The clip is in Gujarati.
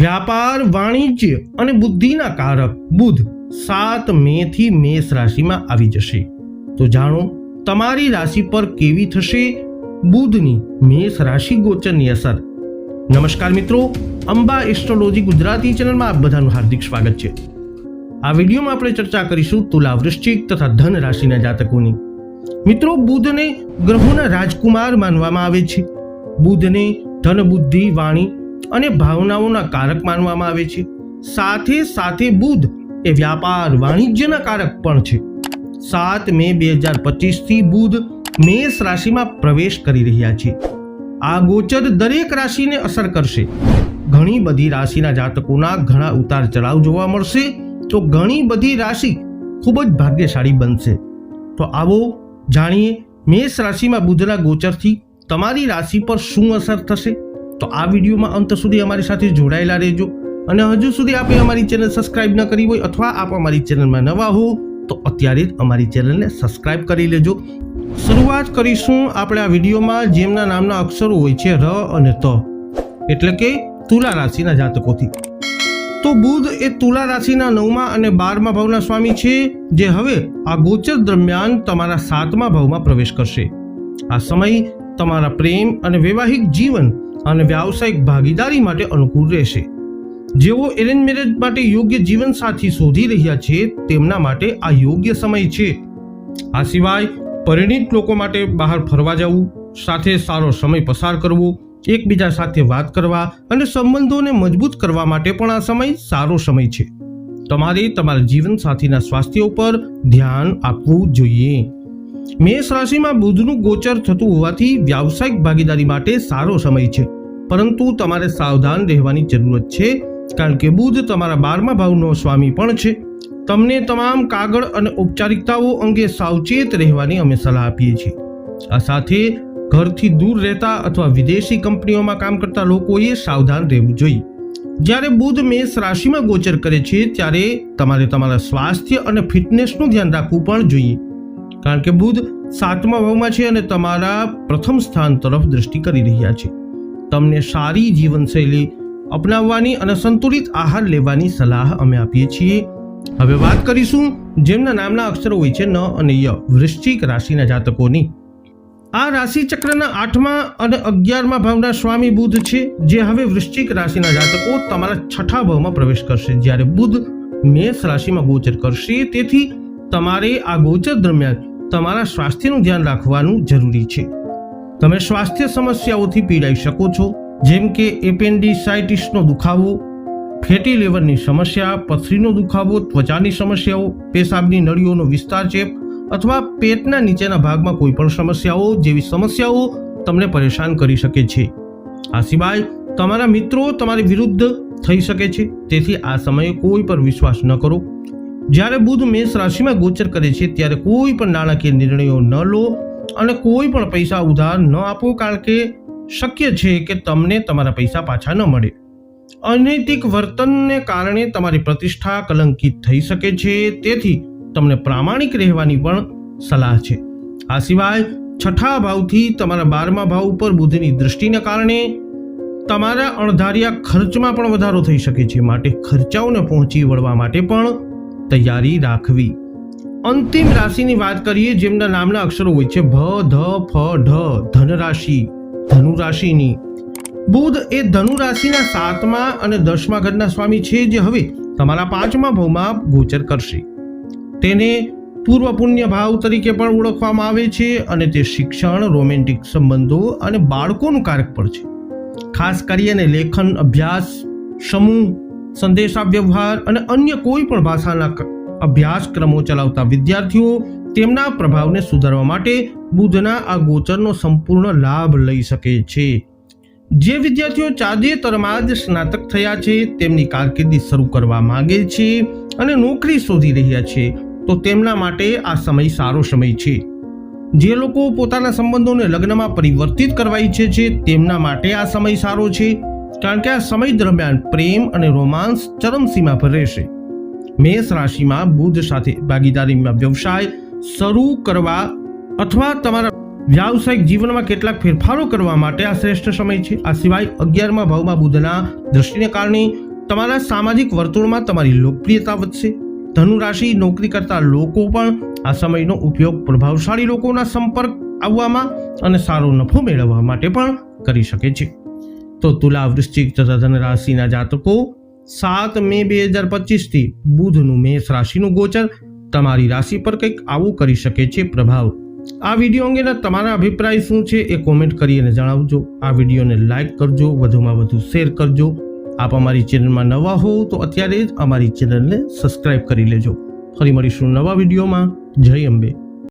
વ્યાપાર, વાણિજ્ય અને બુદ્ધિના કારક બુધ સાત મે થી મેષ રાશિમાં આવી જશે. તો જાણો, તમારી રાશિ પર કેવી થશે? બુધની મેષ રાશિ ગોચરની અસર. નમસ્કાર મિત્રો, અંબા એસ્ટ્રોલોજી ગુજરાતી ચેનલમાં આપ બધાનું હાર્દિક સ્વાગત છે. આ વિડીયોમાં આપણે ચર્ચા કરીશું તુલા વૃશ્ચિક તથા ધન રાશિના જાતકોની. મિત્રો, બુધને ગ્રહોના રાજકુમાર માનવામાં આવે છે. બુધને ધન બુદ્ધિ વાણી અને ભાવનાઓના કારક માનવામાં આવે છે. સાથે સાથે બુધ એ વ્યાપાર વાણિજ્યના કારક પણ છે. સાત મે બે હજાર પચીસથી બુધ મેષ રાશિમાં પ્રવેશ કરી રહ્યા છે. આ ગોચર દરેક રાશિને અસર કરશે. ઘણી બધી રાશિના જાતકોના ઘણા ઉતાર ચઢાવ જોવા મળશે. તો ઘણી બધી રાશિ ખૂબ જ ભાગ્યશાળી બનશે. તો આવો જાણીએ મેષ રાશિમાં બુધના ગોચરથી તમારી રાશિ પર શું અસર થશે? તો આ વિડીયોમાં અંત સુધી અમારી સાથે જોડાયેલા રહેજો. અને હજુ સુધી આપે અમારી ચેનલ સબસ્ક્રાઇબ ન કરી હોય અથવા આપ અમારી ચેનલમાં નવા હો, તો અત્યારે જ અમારી ચેનલને સબસ્ક્રાઇબ કરી લેજો. શરૂઆત કરીશું આપણે આ વિડીયોમાં જેમના નામના અક્ષરો હોય છે ર અને ત. એટલે કે તુલા રાશિના જાતકોથી. તો બુધ એ તુલા રાશિના નવમા અને બારમા ભાવના સ્વામી છે, જે હવે આ ગોચર દરમિયાન તમારા સાતમા ભાવમાં પ્રવેશ કરશે. આ સમય તમારા પ્રેમ અને વૈવાહિક જીવન અને વ્યાવસાયિક ભાગીદારી માટે અનુકૂળ રહેશે. જેઓ એરેન્જ મેરેજ માટે યોગ્ય જીવન સાથી શોધી રહ્યા છે, તેમના માટે આ યોગ્ય સમય છે. આ સિવાય પરિણીત લોકો માટે બહાર ફરવા જવું, સાથે સારો સમય પસાર કરવો, એકબીજા સાથે વાત કરવા અને સંબંધોને મજબૂત કરવા માટે પણ આ સમય સારો સમય છે. તમારે તમારા જીવન સાથીના સ્વાસ્થ્ય ઉપર ધ્યાન આપવું જોઈએ. મેષ રાશિમાં બુધનું ગોચર થતું હોવાથી વ્યાવસાયિક ભાગીદારી માટે સારો સમય છે. પરંતુ તમારે સાવધાન રહેવાની જરૂરત છે, કારણ કે બુધ તમારા બારમા ભાવનો સ્વામી પણ છે. તમને તમામ કાગળ અને ઔપચારિકતાઓ અંગે સાવચેત રહેવાની અમે સલાહ આપીએ છીએ. આ સાથે ઘરથી દૂર રહેતા અથવા વિદેશી કંપનીઓમાં કામ કરતા લોકોએ સાવધાન રહેવું જોઈએ. જ્યારે બુધ મેષ રાશિમાં ગોચર કરે છે, ત્યારે તમારે તમારા સ્વાસ્થ્ય અને ફિટનેસનું ધ્યાન રાખવું પણ જોઈએ. કારણ કે બુધ સાતમા ભાવમાં છે અને તમારા પ્રથમ સ્થાન તરફ દ્રષ્ટિ કરી રહ્યા છે. તમને સારી જીવનશૈલી અપનાવવાની અને સંતુલિત આહાર લેવાની સલાહ અમે આપીએ છીએ. હવે વાત કરીશું જેમના નામના અક્ષરો હોય છે ન અને ય, વૃશ્ચિક રાશિના જાતકોની. આ રાશિ ચક્રના આઠમા અને અગિયારમા ભાવના સ્વામી બુધ છે, જે હવે વૃશ્ચિક રાશિના જાતકો તમારા છઠ્ઠા ભાવમાં પ્રવેશ કરશે. જ્યારે બુધ મેષ રાશિમાં ગોચર કરશે, તેથી તમારે આ ગોચર દરમિયાન તમારા સ્વાસ્થ્યનું ધ્યાન રાખવાનું જરૂરી છે. તમે સ્વાસ્થ્ય સમસ્યાઓથી પીડાઈ શકો છો, જેમ કે એપેન્ડિસાઇટિસનો દુખાવો, ફેટી લેવરની સમસ્યા, પથરીનો દુખાવો, ત્વચાની સમસ્યાઓ, પેશાબની નળીઓનો વિસ્તાર ચેપ અથવા પેટના નીચેના ભાગમાં કોઈ પણ સમસ્યાઓ જેવી સમસ્યાઓ તમને પરેશાન કરી શકે છે. આ સિવાય તમારા મિત્રો તમારી વિરુદ્ધ થઈ શકે છે, તેથી આ સમયે કોઈ પર વિશ્વાસ ન કરો. જ્યારે બુધ મેષ રાશિમાં ગોચર કરે છે, ત્યારે કોઈ પણ નાણાકીય નિર્ણયો ન લો અને કોઈ પણ પૈસા ઉધાર ન આપો, કારણ કે શક્ય છે કે તમને તમારા પૈસા પાછા ન મળે. અનૈતિક વર્તનને કારણે તમારી પ્રતિષ્ઠા કલંકિત થઈ શકે છે, તેથી તમને પ્રામાણિક રહેવાની પણ સલાહ છે. આ સિવાય છઠ્ઠા ભાવથી તમારા બારમા ભાવ ઉપર બુધની દૃષ્ટિને કારણે તમારા અણધાર્યા ખર્ચમાં પણ વધારો થઈ શકે છે, માટે ખર્ચાઓને પહોંચી વળવા માટે પણ તૈયારી રાખવી. અંતિમ રાશિની વાત કરીએ, જેમના નામના અક્ષરો હોય છે, ભ, ધ, ફ, ઢ ધન રાશિ ધનુ રાશિની બુધ એ ધનુ રાશિના સાતમા અને દસમા ઘરના સ્વામી છે જે હવે તમારા પાંચમા ભાવમાં ગોચર કરશે. તેને પૂર્વ પુણ્ય ભાવ તરીકે પણ ઓળખવામાં આવે છે અને તે શિક્ષણ, રોમેન્ટિક સંબંધો અને બાળકોનું કારક પણ છે. ખાસ કરીને લેખન, અભ્યાસ, સમૂહ સંદેશા વ્યવહાર અને અન્ય કોઈ પણ ભાષાના અભ્યાસક્રમો ચલાવતા વિદ્યાર્થીઓ તેમના પ્રભાવને સુધારવા માટે બુધના આ ગોચરનો સંપૂર્ણ લાભ લઈ શકે છે. જે વિદ્યાર્થીઓ તાજેતરમાં જ સ્નાતક થયા છે, તેમની કારકિર્દી શરૂ કરવા માંગે છે અને નોકરી શોધી રહ્યા છે, તો તેમના માટે આ સમય સારો સમય છે. જે લોકો પોતાના સંબંધોને લગ્નમાં પરિવર્તિત કરવા ઈચ્છે છે, તેમના માટે આ સમય સારો છે. કારણ કે આ સમય દરમિયાન પ્રેમ અને રોમાન્સ ચરમસીમા પર રહેશે. મેષ રાશિમાં બુધ સાથે ભાગીદારીમાં વ્યવસાય શરૂ કરવા અથવા તમારા વ્યાવસાયિક જીવનમાં કેટલાક ફેરફારો કરવા માટે આ શ્રેષ્ઠ સમય છે. આ સિવાય અગિયારમા ભાવમાં બુધના દ્રષ્ટિને કારણે તમારા સામાજિક વર્તુળમાં તમારી લોકપ્રિયતા વધશે. ધનુ રાશિ નોકરી કરતા લોકો પણ આ સમયનો ઉપયોગ પ્રભાવશાળી લોકોના સંપર્ક આવવામાં અને સારો નફો મેળવવા માટે પણ કરી શકે છે. તો તુલા વૃશ્ચિક તથા ધન રાશિના જાતકો સાત મે બે હજાર પચીસથી બુધનું મેષ રાશિનું ગોચર તમારી રાશિ પર કંઈક આવું કરી શકે છે પ્રભાવ આ વીડિયો અંગેના તમારા અભિપ્રાય શું છે એ કોમેન્ટ કરીને જણાવજો આ વિડીયોને લાઇક કરજો વધુમાં વધુ શેર કરજો આપ અમારી ચેનલમાં નવા હો તો અત્યારે જ અમારી ચેનલને સબસ્ક્રાઇબ કરી લેજો ફરી મળીશું નવા વિડીયોમાં જય અંબે